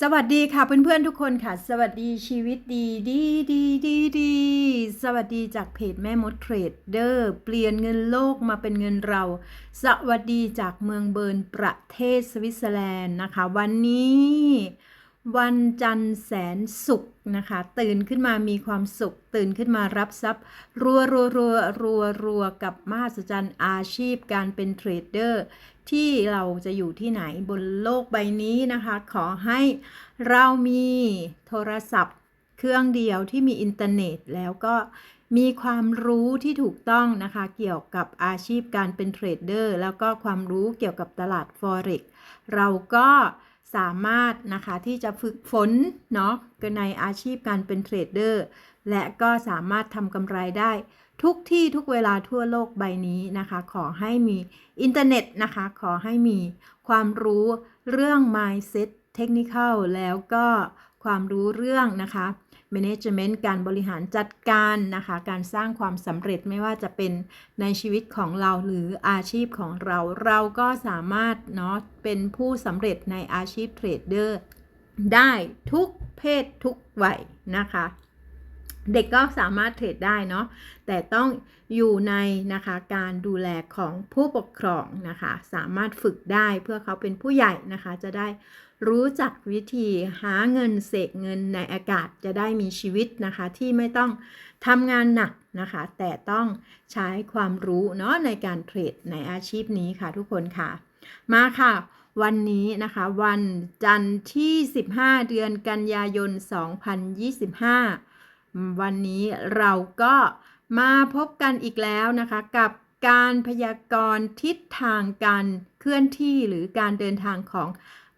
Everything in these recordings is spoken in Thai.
สวัสดีค่ะเพื่อนๆทุกคนค่ะ สวัสดีชีวิตดีดีดีดีดีสวัสดีจากเพจแม่มดเทรดเดอร์เปลี่ยนเงินโลกมาเป็นเงินเรา สวัสดีจากเมืองเบิร์นประเทศสวิตเซอร์แลนด์นะคะ วันนี้ วันจันทร์แสนสุขนะคะ ตื่นขึ้นมามีความสุข ตื่นขึ้นมารับทรัพย์ รัวรัวรัวรัวรัวกับมหัศจรรย์อาชีพการเป็นเทรดเดอร์ ที่เราจะอยู่ที่ไหนบนโลกใบนี้นะคะ ขอให้เรามีโทรศัพท์ เครื่องเดียวที่มีอินเทอร์เน็ตแล้วก็มีความรู้ที่ถูกต้องนะคะ เกี่ยวกับอาชีพการเป็นเทรดเดอร์แล้วก็ความรู้เกี่ยวกับตลาด Forex เราก็ สามารถนะคะที่จะฝึกฝนเนาะในอาชีพการเป็นเทรดเดอร์ และก็สามารถทำกำไรได้ ทุกที่ทุกเวลาทั่วโลกใบนี้นะคะ ขอให้มีอินเทอร์เน็ตนะคะ ขอให้มีความรู้เรื่อง mindset technical แล้วก็ความรู้เรื่องนะคะ management การบริหารจัดการนะคะ การสร้างความสำเร็จไม่ว่าจะเป็นในชีวิตของเราหรืออาชีพของเรา เราก็สามารถเนาะเป็นผู้สำเร็จในอาชีพเทรดเดอร์ได้ทุกเพศทุกวัยนะคะเด็กก็สามารถเทรดได้เนาะ แต่ต้องอยู่ในนะคะการดูแลของผู้ปกครองนะคะ สามารถฝึกได้เพื่อเขาเป็นผู้ใหญ่นะคะ จะได้ รู้จักวิธีหาเงินเสกเงินในอากาศจะได้มีชีวิตนะคะ ที่ไม่ต้องทำงานหนักนะคะ แต่ต้องใช้ความรู้เนาะในการเทรดในอาชีพนี้ค่ะทุกคนค่ะ มาค่ะ วันนี้นะคะ วันจันทร์ที่ 15 เดือนกันยายน 2025 วันนี้เราก็มาพบกันอีกแล้วนะคะกับการพยากรณ์ทิศทางการเคลื่อนที่หรือการเดินทางของ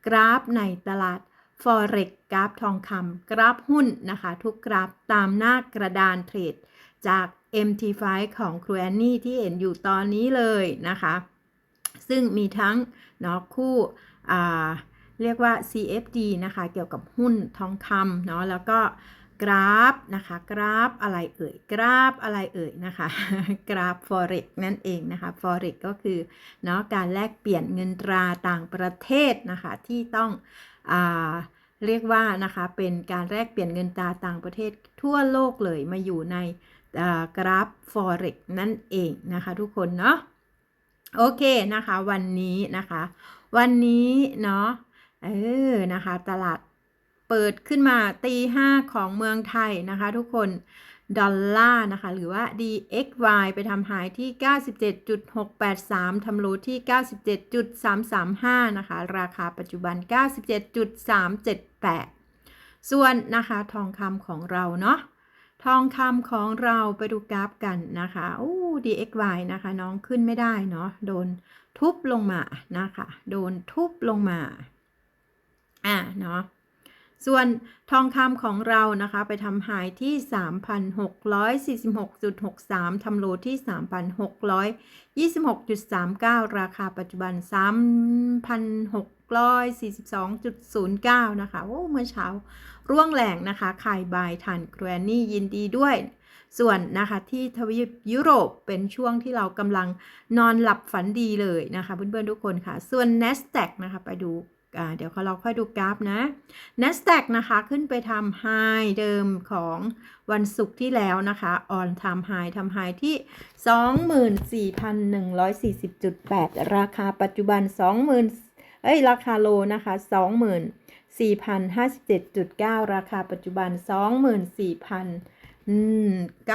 กราฟในตลาด Forex กราฟทองคำกราฟหุ้นนะคะ ทุกกราฟตามหน้ากระดานเทรด จาก MT5 ของครูแอนนี่ที่เห็นอยู่ตอนนี้เลยนะคะ ซึ่งมีทั้งเนาะคู่เรียกว่า CFD นะคะ เกี่ยวกับหุ้นทองคำเนาะแล้วก็ กราฟนะคะ กราฟอะไรเอ่ย กราฟอะไรเอ่ยนะคะ กราฟ forex นั่นเองนะคะ forex ก็คือเนาะการแลกเปลี่ยนเงินตราต่างประเทศนะคะที่ต้องอ่าเรียกว่านะคะเป็นการแลกเปลี่ยนเงินตราต่างประเทศทั่วโลกเลยมาอยู่ในกราฟ forex นั่นเองนะคะทุกคนเนาะโอเคนะคะวันนี้นะคะ วันนี้เนาะเออนะคะตลาด เปิดขึ้นมาตีห้าของเมืองไทยนะคะทุกคน ดอลลาร์นะคะ หรือว่า DXY ไปทำหายที่ 97.683ทำโลที่ 97.335 นะคะ ราคาปัจจุบัน 97.378 ส่วนนะคะทองคำของเราเนาะทองคำของเราไปดูกราฟกันนะคะโอ้ DXY นะคะน้องขึ้นไม่ได้เนาะโดนทุบลงมานะคะ โดนทุบลงมา อ่าเนาะ ส่วนทองคำของเรานะคะไปทำหายที่ 3,646.63ทำโลที่ 3,626.39 ราคาปัจจุบัน 3,642.09 นะคะ โอ้ เมื่อเช้า ร่วงแหลงนะคะขายบายทันแกรนนี่ยินดีด้วย ส่วนนะคะที่ทวีปยุโรปเป็นช่วงที่เรากำลังนอนหลับฝันดีเลยนะคะเพื่อนๆทุกคนค่ะ ส่วน NASDAQ นะคะไปดู เดี๋ยวเราค่อยดูกราฟนะ NASDAQ นะคะขึ้นไปทำไฮเดิมของวันศุกร์ที่แล้วนะคะออนทำไฮทำไฮที่ 24,140.8 ราคาปัจจุบัน 20,000เอ้ยราคาโลนะคะ 24,057.9 ราคาปัจจุบัน 24,000อืม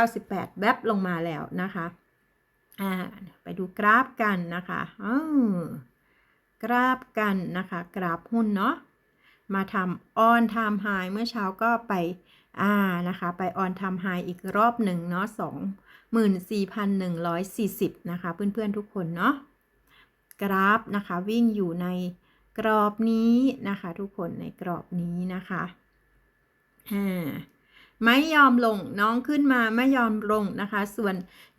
98 แวบลงมาแล้วนะคะ อ่า ไปดูกราฟกันนะคะอือ กราฟกันนะคะ กราฟหุ้นเนาะมาทำออนไทม์ไฮเมื่อเช้าก็ไปอ่านะคะ ไปออนไทม์ไฮอีกรอบหนึ่งเนาะสองหมื่นสี่พันหนึ่งร้อยสี่สิบนะคะ เพื่อนๆทุกคนเนาะกราฟนะคะ วิ่งอยู่ในกรอบนี้นะคะ ทุกคนในกรอบนี้นะคะอ่า ไม่ยอมลงน้องขึ้นมาไม่ยอมลงนะคะ ส่วน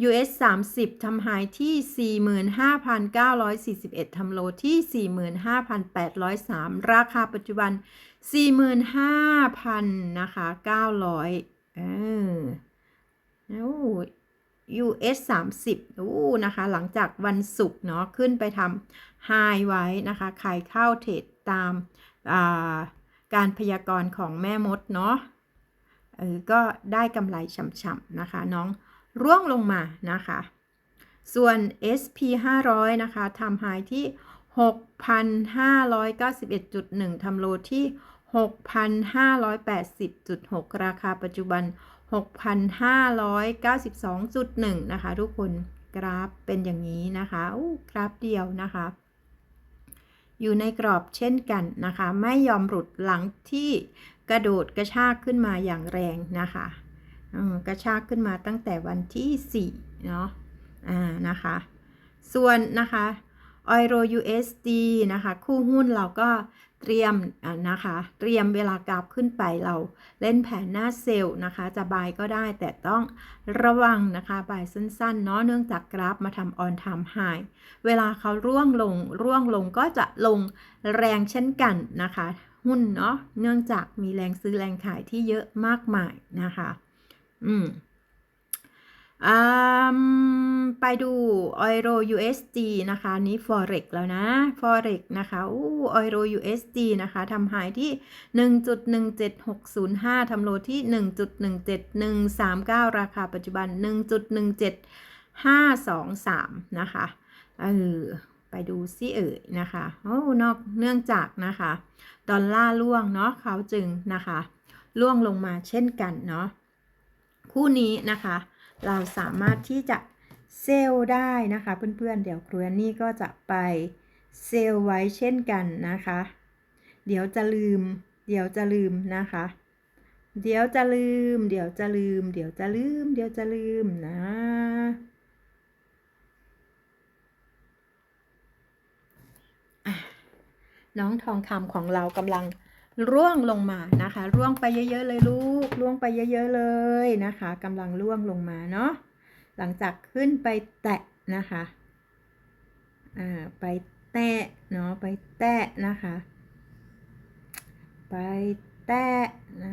US 30ทำหายที่ 45,941ทำโลที่ 45,803 ราคาปัจจุบัน 45,000นะคะ900เออโอ้ US 30อู้นะคะ หลังจากวันศุกร์เนาะขึ้นไปทำไฮไว้นะคะใครเข้าเทรดตามาการพยากรณ์ของแม่มดเนาะ เออก็ได้กำไรฉ่ำๆนะคะ น้องร่วงลงมานะคะ ส่วน SP 500 นะคะทำไฮที่ 6,591.1ทำโลที่ 6,580.6 ราคาปัจจุบัน 6,592.1 นะคะ ทุกคนกราฟเป็นอย่างนี้นะคะอู้กราฟเดียวนะคะ อยู่ในกรอบเช่นกันนะคะ ไม่ยอมหลุดหลังที่ กระโดดกระชากขึ้นมาอย่างแรงนะคะกระชากขึ้นมาตั้งแต่วันที่4เนาะอ่านะคะ ส่วนนะคะ Euro USD นะคะ คู่หุ้นเราก็เตรียมอะนะคะ เตรียมเวลากราฟขึ้นไปเราเล่นแผนหน้าเซลล์นะคะ จะบายก็ได้แต่ต้องระวังนะคะบายสั้นๆ เนาะเนื่องจากกราฟมาทำ on time high เวลาเขาร่วงลงร่วงลงก็จะลงแรงเช่นกันนะคะ หุ้นเนาะเนื่องจากมีแรงซื้อแรงขายที่เยอะมากมายนะคะ อืมอไปดู Euro USD นะคะ นี้ Forex แล้วนะ Forex นะคะอู้ Euro USD นะคะทำหายที่ 1.17605ทำโลที่ 1.17139 ราคาปัจจุบัน 1.17523 นะคะ เออ ไปดูซิเอ่ยนะคะโอ้นอกเนื่องจากนะคะ ดอลลาร์ล่วงเนาะเขาจึงนะคะล่วงลงมาเช่นกันเนาะคู่นี้นะคะ เราสามารถที่จะเซลล์ได้นะคะเพื่อนๆเดี๋ยวครูนนี่ก็จะไปเซลไว้เช่นกันนะคะ เดี๋ยวจะลืม เดี๋ยวจะลืมนะคะ เดี๋ยวจะลืม เดี๋ยวจะลืม เดี๋ยวจะลืม เดี๋ยวจะลืมนะ น้องทองคำของเรากำลังร่วงลงมานะคะ ร่วงไปเยอะๆเลยลูก ร่วงไปเยอะๆเลยนะคะกำลังร่วงลงมาเนาะหลังจากขึ้นไปแตะนะคะอ่าไปแตะเนาะไปแตะนะคะ ไปแตะนะ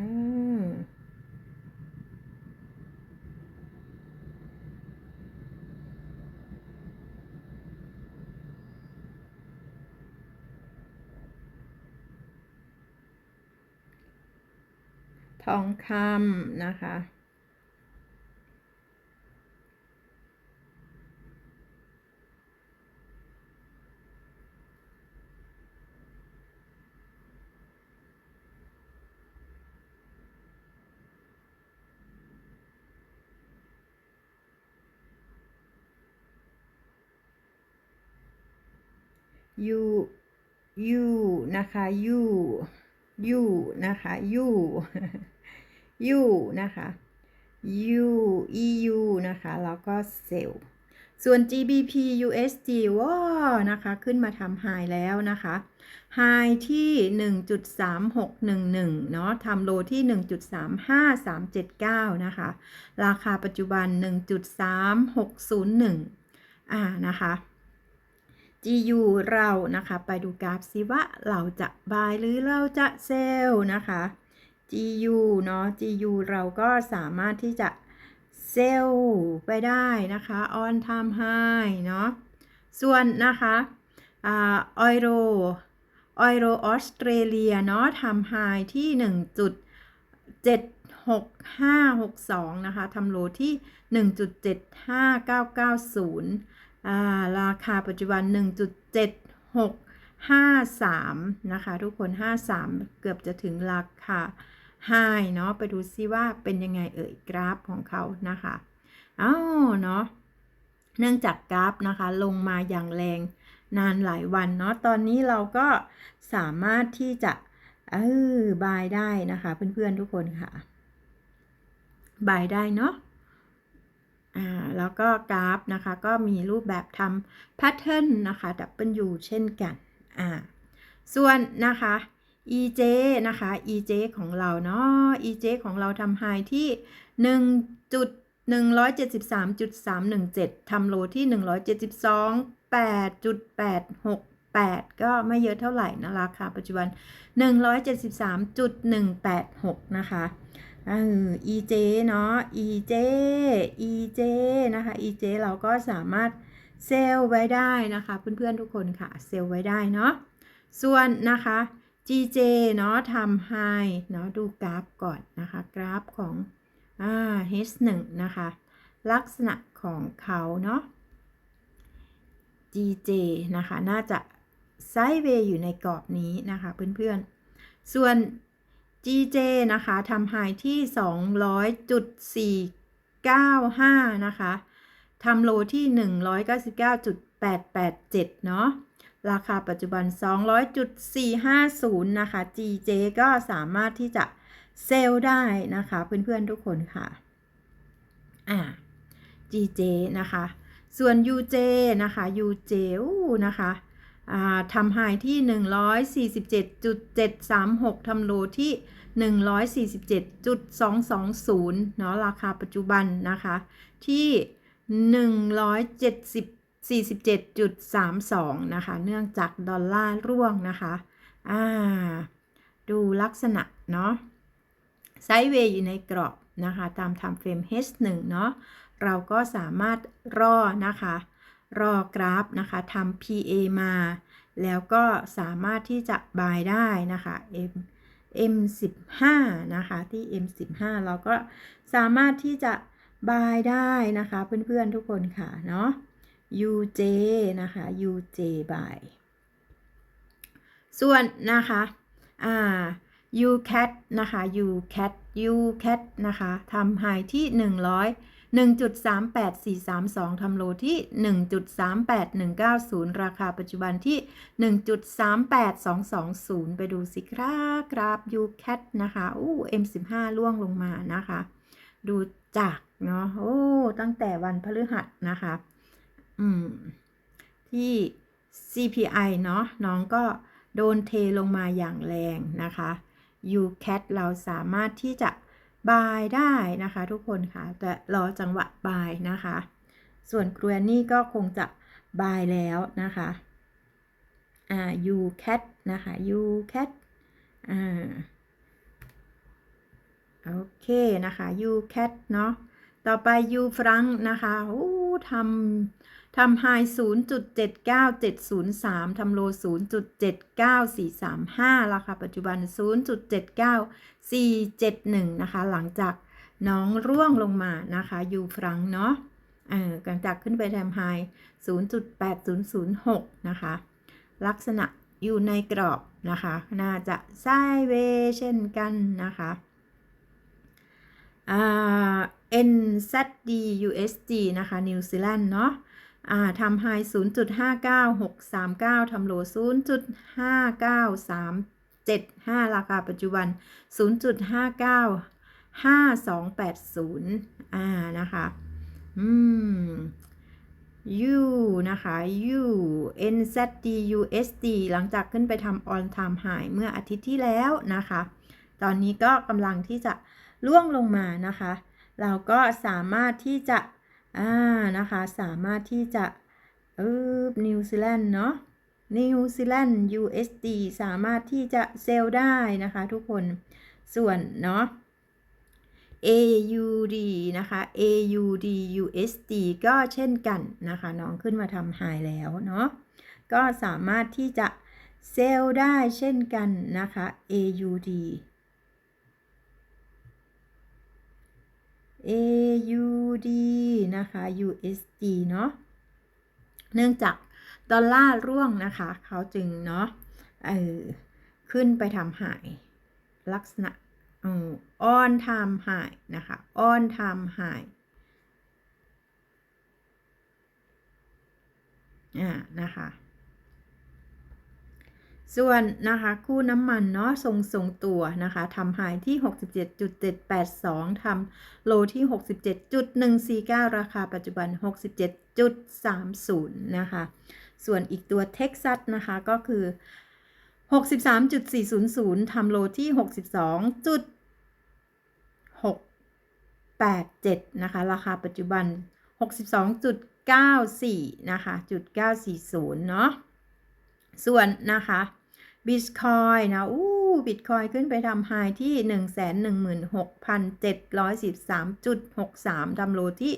ท องคำนะคะยูยูนะคะยู ยูนะคะยูยูนะคะ U EU นะคะ แล้วก็เซลส่วน GBP USD ว้านะคะ ขึ้นมาทำไฮแล้วนะคะไฮที่ 1.3611 เนาะทำโลที่ 1.35379 นะคะ ราคาปัจจุบัน 1.3601 อ่า นะคะ GU เรานะคะ ไปดูกราฟซิว่าเราจะบายหรือเราจะเซลล์นะคะ GU เนาะ GU เราก็สามารถที่จะเซลล์ไปได้นะคะ on time high เนาะ ส่วนนะคะออยโรออยโรออสเตรเลียเนาะทำไฮที่ 1.76562 นะคะทำโลที่ 1.75990 ราคาปัจจุบัน 1.7653 นะคะ ทุกคน 53 เกือบจะถึงราคาไฮเนาะไปดูซิว่าเป็นยังไงเอ่ยกราฟของเขานะคะอ้าวเนาะเนื่องจากกราฟนะคะ ลงมาอย่างแรงนานหลายวันเนาะตอนนี้เราก็สามารถที่จะเออบายได้นะคะ เพื่อนๆทุกคนค่ะบายได้เนาะ อ่าแล้วก็กราฟนะคะก็มีรูปแบบทำแพทเทิร์นนะคะ W เช่นกันอ่าส่วนนะคะ EJ นะคะ EJ ของเราเนาะ EJ ของเราทำไฮที่1.173.317ทำโลที่ 172.8.868 ก็ไม่เยอะเท่าไหร่นะราคาปัจจุบัน 173.186 นะคะ เออ EJ เนาะ EJ EJ นะคะ EJ เราก็สามารถเซลล์ไว้ได้นะคะ เพื่อนๆทุกคนค่ะ เซลไว้ได้เนาะ ส่วนนะคะ GJ เนาะทำไฮเนาะดูกราฟก่อนนะคะ กราฟของอ่า H1 นะคะ ลักษณะของเขาเนาะ GJ นะคะ น่าจะไซด์เวย์อยู่ในกรอบนี้นะคะเพื่อนๆ ส่วน GJ นะคะทำไฮที่ 200.495 นะคะทำโลที่ 199.887 เนาะราคาปัจจุบัน 200.450 นะคะ GJ ก็สามารถที่จะเซลได้นะคะ เพื่อนๆทุกคนค่ะ อ่า GJ นะคะ ส่วน UJ นะคะ UJ อู้นะคะ ทำไฮที่ 147.736ทำโลที่ 147.220เนาะราคาปัจจุบันนะคะ ที่ 170 47.32 นะคะ เนื่องจากดอลลาร์ร่วงนะคะอ่าดูลักษณะเนาะไซด์เวย์อยู่ในกรอบนะคะ ตามทำเฟรม H1 เนาะเราก็สามารถรอนะคะ รอกราฟนะคะทำ PA มา แล้วก็สามารถที่จะบายได้นะคะ M M15 นะคะ ที่ M15 เราก็สามารถที่จะบายได้นะคะ เพื่อนๆทุกคนค่ะ เนาะ UJ นะคะ UJ บาย ส่วนนะคะอ่า UCAT นะคะ UCAT UCAT นะคะทำไฮที่ 100 1.38432ทำโลที่ 1.38190 ราคาปัจจุบันที่ 1.38220 ไปดูสิครับกราฟ UCAT นะคะอู้ M15 ล่วงลงมานะคะ ดูจากเนาะโอ้ตั้งแต่วันพฤหัสนะคะ อืม ที่ CPI เนาะน้องก็โดนเทลงมาอย่างแรงนะคะ UCAT เราสามารถที่จะ บายได้นะคะทุกคนค่ะแต่รอจังหวะบายนะคะ ส่วนกรวนนี่ก็คงจะบายแล้วนะคะอ่า UCAT นะคะ UCAT อ่าโอเคนะคะ UCAT เนาะต่อไป U ฟรังนะคะโอ้ทำ ทำไฮ0.79703 ทำโล 0.79435 ราคาปัจจุบัน 0.79471 นะคะ หลังจากน้องร่วงลงมานะคะ ยูฟรังเนาะหลังจากขึ้นไปทำไฮ0.8006 นะคะ ลักษณะอยู่ในกรอบนะคะ น่าจะไซเวเช่นกันนะคะ NZD USD นะคะ นิวซีแลนด์เนาะ ทำไฮ0.59639 ทำโล 0.59375 ราคาปัจจุบัน 0.595280 อ่า นะคะ อืม U นะคะ U NZD USD หลังจากขึ้นไปทำ on time high เมื่ออาทิตย์ที่แล้วนะคะ ตอนนี้ก็กำลังที่จะล่วงลงมานะคะ เราก็สามารถที่จะ อ่านะคะ สามารถที่จะเออนิวซีแลนด์เนาะนิวซีแลนด์ USD สามารถที่จะเซลล์ได้นะคะทุกคนส่วนเนาะ AUD นะคะ AUD USD ก็เช่นกันนะคะ น้องขึ้นมาทำไฮแล้วเนาะก็สามารถที่จะเซลล์ได้เช่นกันนะคะ AUD AUD นะคะ USD เนาะเนื่องจากดอลลาร์ร่วงนะคะ เขาจึงเนาะเออขึ้นไปทำหายลักษณะออนทำหายนะคะออนทำหายอ่านะคะ ส่วนนะคะคู่น้ำมันเนาะทรงทรงตัวนะคะทำหายที่ 67.782ทำโลที่ 67.149 ราคาปัจจุบัน 67.30 นะคะ ส่วนอีกตัวเท็กซัสนะคะก็คือ 63.400ทำโลที่ 62.687 นะคะ ราคาปัจจุบัน 62.94 นะคะจุด940 เนาะส่วนนะคะ บิตคอยนะอู้บิตคอยขึ้นไปทำไฮที่ 116,713.63ทำโลที่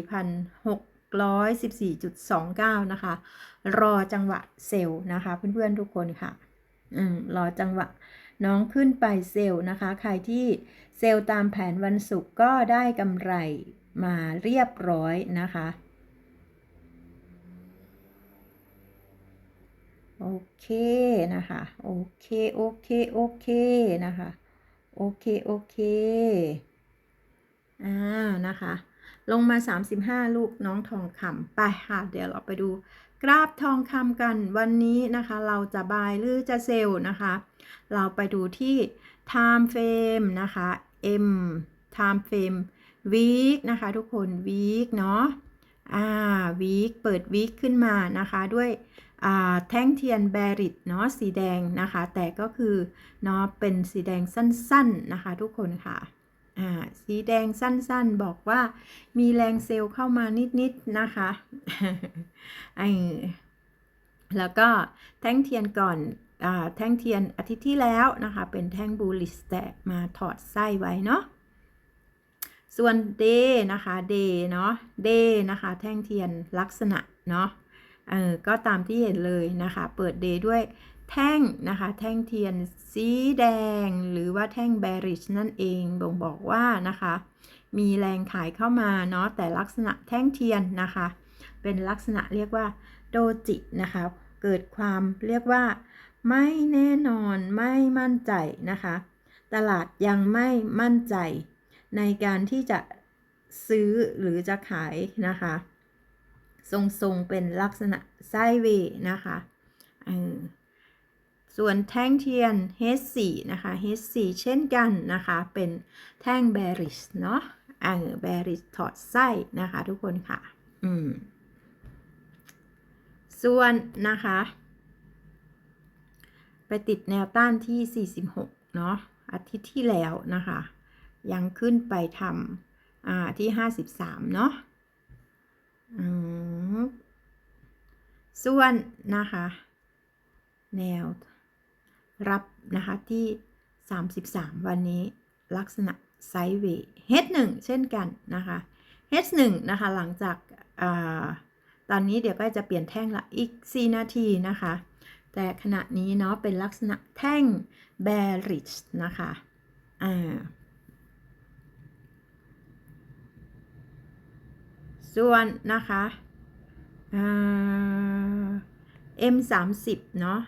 114,6 114.29 นะคะ รอจังหวะเซลล์นะคะ เพื่อนๆทุกคนค่ะ อืม รอจังหวะน้องขึ้นไปเซลล์นะคะ ใครที่เซลล์ตามแผนวันศุกร์ก็ได้กำไรมาเรียบร้อยนะคะ โอเคนะคะ โอเค โอเค โอเคนะคะ โอเค โอเคอ่านะคะ ลงมา 35 ลูกน้องทองคำไปค่ะ เดี๋ยวเราไปดูกราฟทองคำกันวันนี้นะคะ เราจะบายหรือจะเซลล์นะคะ เราไปดูที่ time frame นะคะ M time frame week นะคะ ทุกคน week เนาะอ่า week เปิด week ขึ้นมานะคะด้วย แท่งเทียนแบริดเนาะสีแดงนะคะ แต่ก็คือเนาะเป็นสีแดงสั้นๆนะคะ ทุกคนค่ะอ่าสีแดงสั้นๆ บอกว่ามีแรงเซลล์เข้ามานิดๆนะคะไอแล้วก็แท่งเทียนก่อนอแท่งเทียนอาทิตย์ที่แล้วนะคะ เป็นแท่งบูลิสแต่มาถอดไส้ไว้เนาะส่วน day นะคะ day เนาะ day นะคะ แท่งเทียนลักษณะเนาะ เออก็ตามที่เห็นเลยนะคะ เปิด day ด้วยแท่งนะคะ แท่งเทียนสีแดง หรือว่าแท่ง bearish นั่นเองบ่งบอกว่านะคะ มีแรงขายเข้ามาเนาะแต่ลักษณะแท่งเทียนนะคะ เป็นลักษณะเรียกว่าโดจินะคะ เกิดความเรียกว่า ไม่แน่นอนไม่มั่นใจนะคะ ตลาดยังไม่มั่นใจในการที่จะซื้อหรือจะขายนะคะ ทรงๆเป็นลักษณะไซเวนะคะส่วนแท่งเทียน H4 นะคะ H4 เช่นกันนะคะ เป็นแท่ง bearish เนาะเออ bearish ถอดไส้นะคะทุกคนค่ะ อืม ส่วนนะคะ ไปติดแนวต้านที่ 46 เนาะอาทิตย์ที่แล้วนะคะ ยังขึ้นไปทำอ่าที่ 53 เนาะ ส่วนนะคะ แนวรับนะคะที่ 33 วันนี้ลักษณะไซด์เวย์ H1 เช่นกันนะคะ H1 นะคะ หลังจากอตอนนี้เดี๋ยวก็จะเปลี่ยนแท่งละอีก 4 นาทีนะคะ แต่ขณะนี้เนาะเป็นลักษณะแท่ง bearish นะคะ อ่า ส่วนนะคะเอ่า M 3 0เนาะ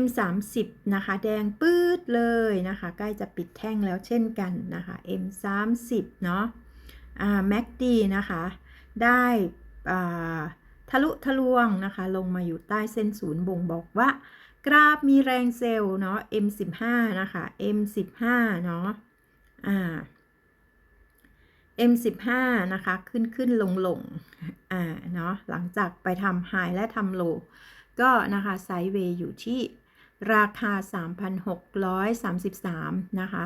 M 3 0นะคะ แดงปื๊ดเลยนะคะ ใกล้จะปิดแท่งแล้วเช่นกันนะคะ M 3 0เนาะอ่า MACD นะคะ ได้อ่าทะลุทะลวงนะคะ ลงมาอยู่ใต้เส้นศูนย์บ่งบอกว่า กราฟมีแรงเซลล์เนาะ M15 นะคะ M15 เนาะอ่า M15 นะคะขึ้นขึ้นลงลงอ่าเนาะหลังจากไปทำไฮและทำโลก็นะคะไซด์เวย์อยู่ที่ราคา 3,633 นะคะ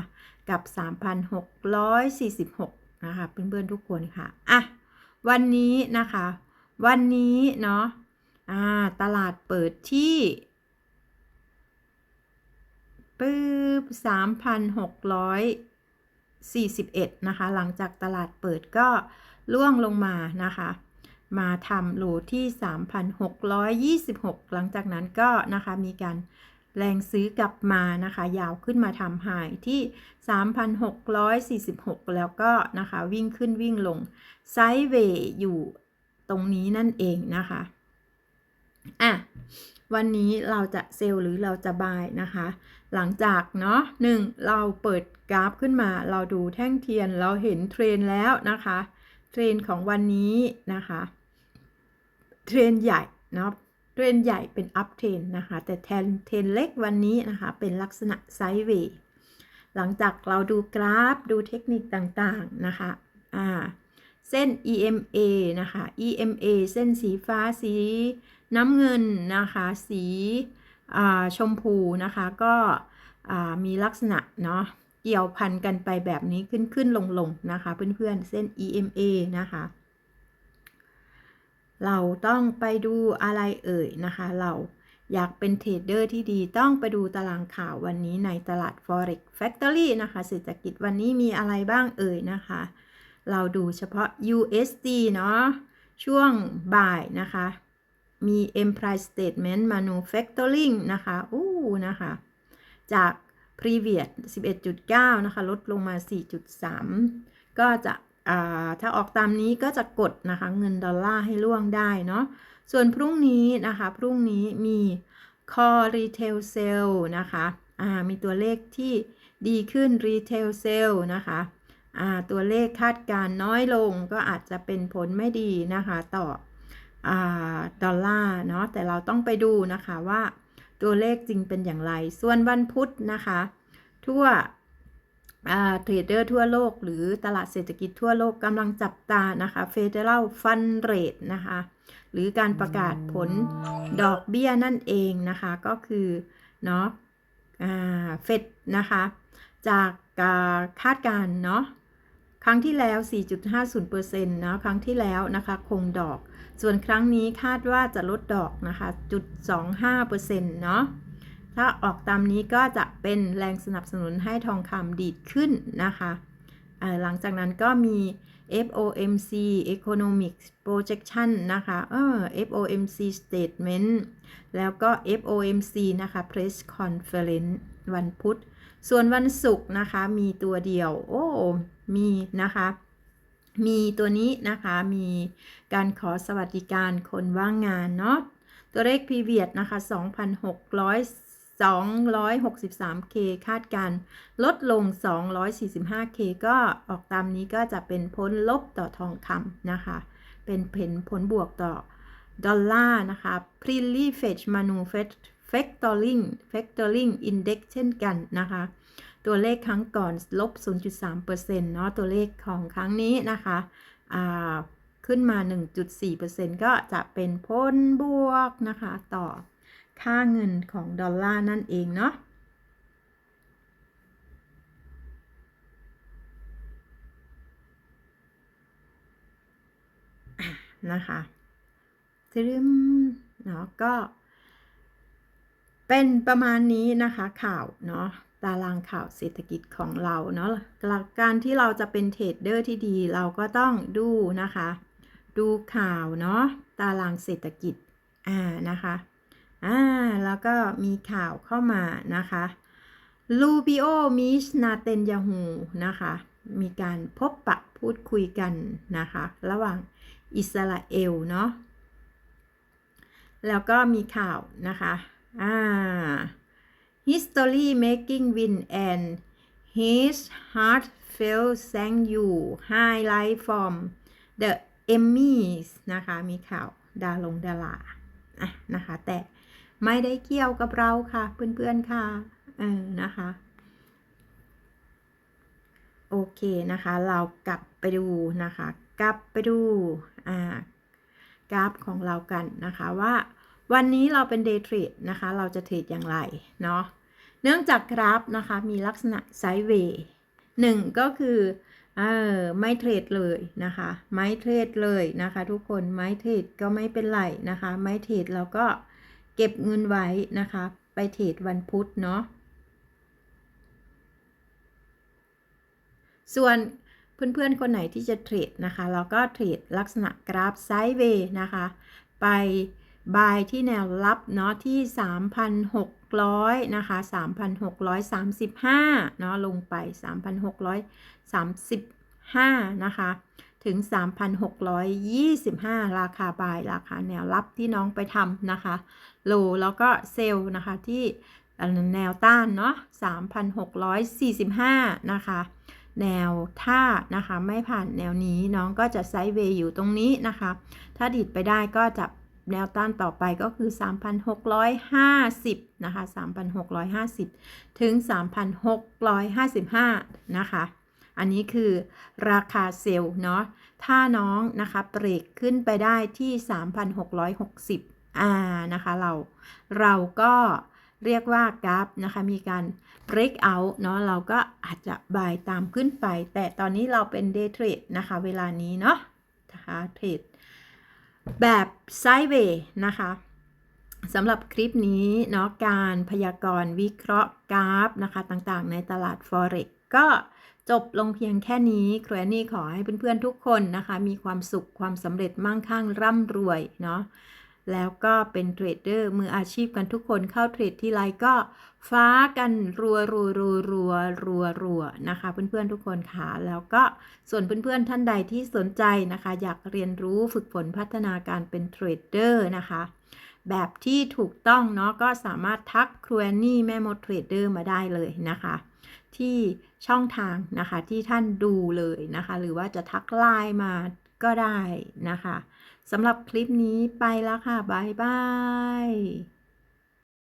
กับ 3,646 นะคะเพื่อนๆทุกคนค่ะ อะ วันนี้นะคะ วันนี้เนาะอ่าตลาดเปิดที่ปึ๊บ 41 นะคะ หลังจากตลาดเปิดก็ล่วงลงมานะคะ มาทำโหลที่ 3,626 หลังจากนั้นก็นะคะมีการแรงซื้อกลับมานะคะ ยาวขึ้นมาทำไฮที่ 3,646 แล้วก็นะคะ วิ่งขึ้นวิ่งลงไซด์เวย์อยู่ตรงนี้นั่นเองนะคะอะวันนี้เราจะเซลล์หรือเราจะบายนะคะ หลังจากเนาะหนึ่งเราเปิดกราฟขึ้นมา เราดูแท่งเทียนเราเห็นเทรนแล้วนะคะ เทรนของวันนี้นะคะ เทรนใหญ่เนาะเทรนใหญ่เป็นอัพเทรนนะคะ แต่แทนเทรนเล็กวันนี้นะคะ เป็นลักษณะไซด์เวย์หลังจากเราดูกราฟดูเทคนิคต่างๆนะคะอ่าเส้น EMA นะคะ EMA เส้นสีฟ้าสีน้ำเงินนะคะ สี ชมพูนะคะก็มีลักษณะเนาะเกี่ยวพันกันไปแบบนี้ขึ้นขึ้นลงลงนะคะ เพื่อนๆเส้น EMA นะคะ เราต้องไปดูอะไรเอ่ยนะคะ เราอยากเป็นเทรดเดอร์ที่ดีต้องไปดูตารางข่าววันนี้ในตลาด Forex Factory นะคะเศรษฐกิจวันนี้มีอะไรบ้างเอ่ยนะคะ เราดูเฉพาะ USD เนาะช่วงบ่ายนะคะ มี Empire Statement Manufacturing นะคะอู้นะคะ จาก previous 11.9 นะคะ ลดลงมา 4.3 ก็จะถ้าออกตามนี้ก็จะกดนะคะ เงินดอลลาร์ให้ล่วงได้เนาะ ส่วนพรุ่งนี้นะคะ พรุ่งนี้มี Core Retail Sale นะคะมีตัวเลขที่ดีขึ้น Retail Sale นะคะตัวเลขคาดการณ์น้อยลงก็อาจจะเป็นผลไม่ดีนะคะ ต่อ ดอลลาร์เนาะแต่เราต้องไปดูนะคะว่าตัวเลขจริงเป็นอย่างไร ส่วนวันพุธนะคะ ทั่วเทรดเดอร์ทั่วโลก หรือตลาดเศรษฐกิจทั่วโลกกำลังจับตานะคะ Federal Fund Rate นะคะ หรือการประกาศผลดอกเบี้ยนั่นเองนะคะ ก็คือ เนาะเฟดนะคะ จากคาดการณ์เนาะ ครั้งที่แล้ว 4.50%เนาะครั้งที่แล้วนะคะคงดอก ส่วนครั้งนี้คาดว่าจะลดดอกนะคะจุด25%เนาะถ้าออกตามนี้ก็จะเป็นแรงสนับสนุนให้ทองคำดีดขึ้นนะคะหลังจากนั้นก็มี FOMC Economic Projection นะคะเออ FOMC Statement แล้วก็ FOMC นะคะ Press Conference วันพุธ ส่วนวันศุกร์นะคะ มีตัวเดียว โอ้มีนะคะมีตัวนี้นะคะมีการขอสวัสดิการคนว่างงานเนาะตัวเลข p ีเวียดนะคะ 2,663K คาดการลดลง 245K ก็ออกตามนี้ก็จะเป็นพ้นลบต่อทองคำนะคะ เป็นผลผลบวกต่อดอลลาร์นะคะ p r i l i f e d Manufacturing Factoring Index เช่นกันนะคะ ตัวเลขครั้งก่อนลบ 0.3%เนาะตัวเลขของครั้งนี้นะคะขึ้นมา 1.4%ก็จะเป็นพ้นบวกนะคะ ต่อค่าเงินของดอลลาร์นั่นเองเนาะนะคะซึมเนาะก็ เป็นประมาณนี้นะคะข่าวเนาะ ตารางข่าวเศรษฐกิจของเราเนาะการที่เราจะเป็นเทรดเดอร์ที่ดีเราก็ต้องดูนะคะ ดูข่าวเนาะตารางเศรษฐกิจอ่านะคะอ่าแล้วก็มีข่าวเข้ามานะคะลูบิโอมิชนาเตนยาฮูนะคะ มีการพบปะพูดคุยกันนะคะ ระหว่างอิสราเอลเนาะแล้วก็มีข่าวนะคะ อ่า history making win and his heartfelt thank you highlight from the Emmys นะคะ มีข่าวดาลงดาราอะนะคะ แต่ไม่ได้เกี่ยวกับเราค่ะ เพื่อนๆค่ะ เออ นะคะ โอเคนะคะ เรากลับไปดูนะคะ กลับไปดู อ่ากราฟของเรากันนะคะว่า วันนี้เราเป็นเดย์เทรดนะคะ เราจะเทรดอย่างไรเนาะ เนื่องจากกราฟนะคะมีลักษณะไซด์เวย์หนึ่งก็คือเออไม่เทรดเลยนะคะ ไม่เทรดเลยนะคะ ทุกคนไม่เทรดก็ไม่เป็นไรนะคะ ไม่เทรดเราก็เก็บเงินไว้นะคะ ไปเทรดวันพุธเนาะส่วนเพื่อนๆ คนไหนที่จะเทรดนะคะ เราก็เทรดลักษณะกราฟไซด์เวย์นะคะ ไป บายที่แนวรับเนาะที่ 3,600 นะคะ 3,635 เนาะลงไป 3,635 นะคะ ถึง 3,625 ราคาบายราคาแนวรับที่น้องไปทำนะคะโลแล้วก็เซลล์นะคะที่แนวต้านเนาะ3,645 นะคะ แนวท่านะคะ ไม่ผ่านแนวนี้น้องก็จะไซด์เวย์อยู่ตรงนี้นะคะ ถ้าดิดไปได้ก็จะ แนวต้านต่อไปก็คือ 3,650 นะคะ 3,650 ถึง 3,655 นะคะ อันนี้คือราคาเซลล์เนาะ ถ้าน้องนะคะเบรกขึ้นไปได้ที่ 3,660อ่านะคะเรา เราก็เรียกว่ากราฟนะคะ มีการ break out เนาะ เราก็อาจจะบายตามขึ้นไป แต่ตอนนี้เราเป็น day trade นะคะ เวลานี้เนาะนะคะเทรด แบบไซเวย์นะคะสำหรับคลิปนี้เนาะการพยากรณ์วิเคราะห์กราฟนะคะต่างๆ ในตลาด Forex ก็จบลงเพียงแค่นี้ครูแอนนี่ขอให้เพื่อนๆทุกคนนะคะ มีความสุขความสำเร็จมั่งคั่งร่ำรวยเนาะ แล้วก็เป็นเทรดเดอร์มืออาชีพกันทุกคนเข้าเทรดที่ไรก็ฟ้ากันรัวรัวรัวรัวรัวรัวนะคะ เพื่อนๆทุกคนค่ะแล้วก็ส่วนเพื่อนๆท่านใดที่สนใจนะคะ อยากเรียนรู้ฝึกฝนพัฒนาการเป็นเทรดเดอร์นะคะ แบบที่ถูกต้องเนาะก็สามารถทักครูแอนนี่แม่มดเทรดเดอร์มาได้เลยนะคะที่ช่องทางนะคะที่ท่านดูเลยนะคะ หรือว่าจะทักไลน์มาก็ได้นะคะ สำหรับคลิปนี้ไปแล้วค่ะบายบาย